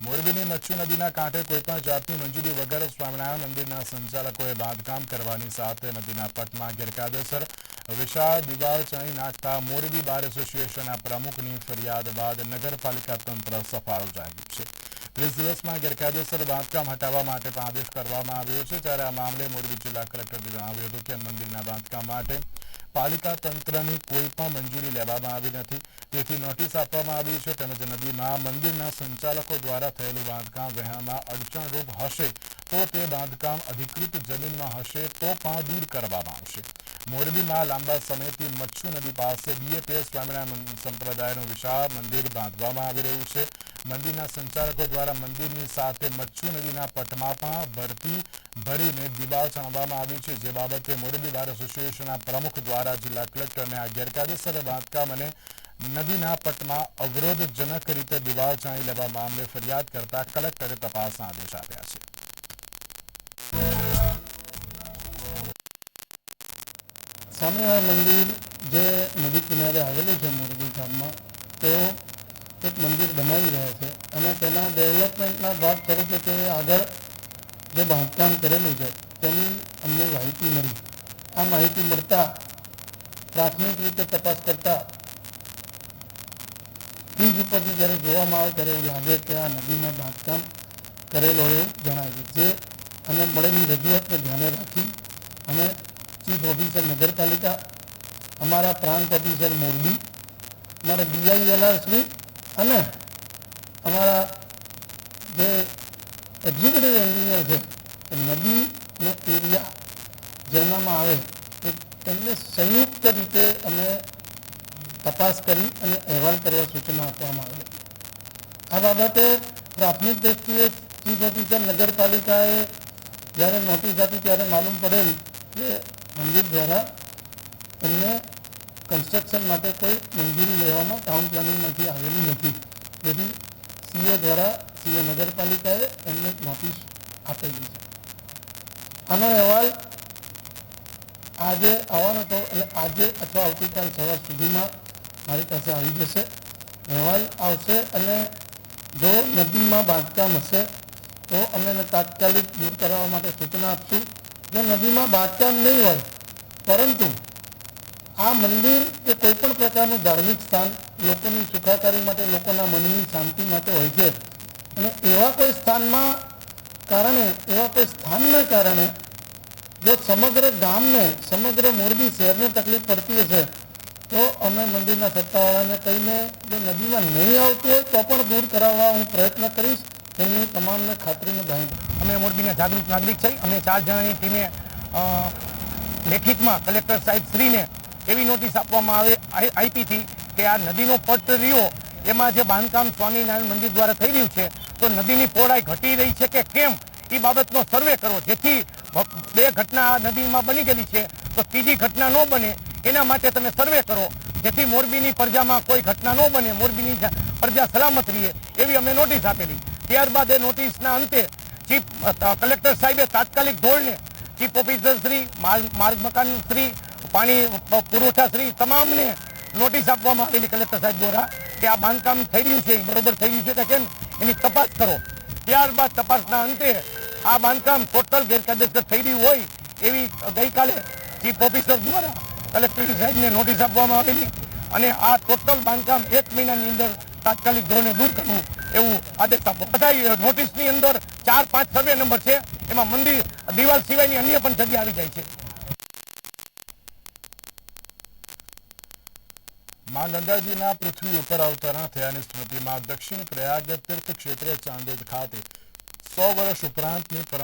મોરબીની મચ્છુ નદીના કાંઠે કોઈપણ જાતની મંજૂરી વગર સ્વામિનારાયણ મંદિરના સંચાલકોએ બાંધકામ કરવાની સાથે નદીના પટમાં ગેરકાયદેસર વિશાળ દિવાલ ચણી નાખતા મોરબી બાર એસોસિએશનના પ્રમુખની ફરિયાદ બાદ નગરપાલિકા તંત્ર સફાળો જાગ્યું છે. ત્રીસ દિવસમાં ગેરકાયદેસર બાંધકામ હટાવવા માટે પણ આદેશ કરવામાં આવ્યો છે. ત્યારે આ મામલે મોરબી જિલ્લા કલેક્ટરે જણાવ્યું હતું કે મંદિરના બાંધકામ માટે પાલિકા તંત્રની કોઈ પણ મંજૂરી લેવામાં આવી નથી. તેથી નોટિસ આપવામાં આવી છે તેમજ નદીમાં મંદિરના સંચાલકો દ્વારા થયેલું બાંધકામ વહેણમાં અડચણરૂપ હશે તો તે બાંધકામ અધિકૃત જમીનમાં હશે તો પણ દૂર કરવામાં આવશે. મોરબીમાં લાંબા સમયથી મચ્છુ નદી પાસે બીએપીએસ સ્વામિનારાયણ સંપ્રદાયનું વિશાળ મંદિર બાંધવામાં આવી રહ્યું છે. મંદિરના સંચાલકો દ્વારા મંદિરની સાથે મચ્છુ નદીના પટમાં પણ ભરતી ભરીને દિવાલ ચણાવવામાં આવી છે. જે બાબતે મોરબી બાર એસોસિએશનના પ્રમુખ દ્વારા જિલ્લા કલેક્ટરને આ ગેરકાયદેસર બાંધકામ અને નદીના પટમાં અવરોધજનક રીતે દિવાલ ચાણી લેવા મામલે ફરિયાદ કરતા કલેક્ટરે તપાસના આદેશ આપ્યા છે. સ્વામિનારાયણ મંદિર જે નદી કિનારે આવેલું છે મોરબી ગામમાં, તેઓ એક મંદિર બનાવી રહ્યા છે. અને તેના ડેવલપમેન્ટના ભાગ તરીકે તે આગળ જે બાંધકામ કરેલું છે, તેની અમને માહિતી મળી. આ માહિતી મળતા પ્રાથમિક રીતે તપાસ કરતા બ્રિજ ઉપરથી જ્યારે જોવામાં આવે ત્યારે લાગે કે આ નદીમાં બાંધકામ કરેલો એવું જણાય જે અને મળેલી રજૂઆતને ધ્યાને રાખી અમે ચીફ ઓફિસર નગરપાલિકા, અમારા પ્રાંત ઓફિસર મોરબી, અમારા બીઆઈએલઆર શ્રી અને અમારા એક્ઝિક્યુટિવ એન્જિનિયર છે એ નદીનો એરિયા જેનામાં આવે એ તેમને સંયુક્ત રીતે અમે તપાસ કરી અને અહેવાલ કર્યા સૂચના આપવામાં આવેલી. આ બાબતે પ્રાથમિક દ્રષ્ટિએ ચીફ ઓફિસર નગરપાલિકાએ જ્યારે નોટિસ આપી ત્યારે માલુમ પડેલ કે મંદિર દ્વારા એમને કન્સ્ટ્રક્શન માટે કોઈ મંજૂરી લેવામાં ટાઉન પ્લાનિંગમાંથી આવેલી નથી. તેથી સીએ દ્વારા સીએ નગરપાલિકાએ એમને નોટિસ આપેલી છે. આનો અહેવાલ આજે આવવાનો હતો એટલે આજે અથવા આવતીકાલ સવાર સુધીમાં મારી પાસે આવી જશે. અહેવાલ આવશે અને જો નદીમાં બાંધકામ હશે તો અમે એને તાત્કાલિક દૂર કરવા માટે સૂચના આપશું. જો નદીમાં બાંધકામ નહીં હોય, પરંતુ આ મંદિર કે કોઈ પણ પ્રકારનું ધાર્મિક સ્થાન લોકોની સુખાકારી માટે, લોકોના મનની શાંતિ માટે હોય છે અને એવા કોઈ સ્થાનમાં કારણે, એવા કોઈ સ્થાનના કારણે જો સમગ્ર ગામને, સમગ્ર મોરબી શહેરને તકલીફ પડતી હશે, તો અમે મંદિરના સત્તાવાળાને કહીને જો નદીમાં નહીં આવતું હોય તો પણ દૂર કરાવવા હું પ્રયત્ન કરીશ. તેની તમામને ખાતરીને બહેન અમે મોરબીના જાગૃત નાગરિક છે અમે ચાર જણાની ટીમે લેખિતમાં કલેક્ટર સાહેબ શ્રીને એવી નોટિસ આપવામાં આવે આઈપીથી કે આ નદીનો પટ રહ્યો એમાં જે બાંધકામ સ્વામિનારાયણ મંદિર દ્વારા થઈ રહ્યું છે, તો નદીની પહોળાઈ ઘટી રહી છે કે કેમ? એ બાબતનો સર્વે કરો જેથી બે ઘટના આ નદીમાં બની ગયેલી છે, તો ત્રીજી ઘટના ન બને, એના માટે તમે સર્વે કરો. જેથી મોરબીની પ્રજામાં કોઈ ઘટના ન બને, મોરબીની પ્રજા સલામત રહે, એવી અમે નોટિસ આપેલી. ત્યારબાદ એ નોટિસના અંતે ચીફ કલેક્ટર સાહેબે તાત્કાલિક ધોરણે ચીફ ઓફિસર શ્રી, માર્ગ મકાન શ્રી, પાણી પુરવઠા શ્રી તમામને નોટિસ આપવામાં આવેલી કલેક્ટર સાહેબ દ્વારા કે આ બાંધકામ થઈ રહ્યું છે બરોબર થઈ રહ્યું છે કે કેમ? એની તપાસ કરો. ત્યારબાદ તપાસના અંતે આ બાંધકામ ટોટલ ગેરકાયદેસર થઈ રહ્યું હોય એવી ગઈકાલે ચીફ ઓફિસર દ્વારા કલેક્ટર સાહેબને નોટિસ આપવામાં આવેલી અને આ ટોટલ બાંધકામ એક મહિનાની અંદર તાત્કાલિક ધોરણે દૂર કરવું એવું આદેશ આપો. બધા નોટિસની અંદર ચાર પાંચ સર્વે નંબર છે. એમાં મંદિર, દિવાલ સિવાયની અન્ય પણ જગ્યા આવી જાય છે. માં નંદાજીના પૃથ્વી ઉપર અવતરણ થયાની સ્મૃતિમાં દક્ષિણ પ્રયાગ તીર્થ ક્ષેત્રે ચાંદોદ ખાતે સો વર્ષ ઉપરાંતની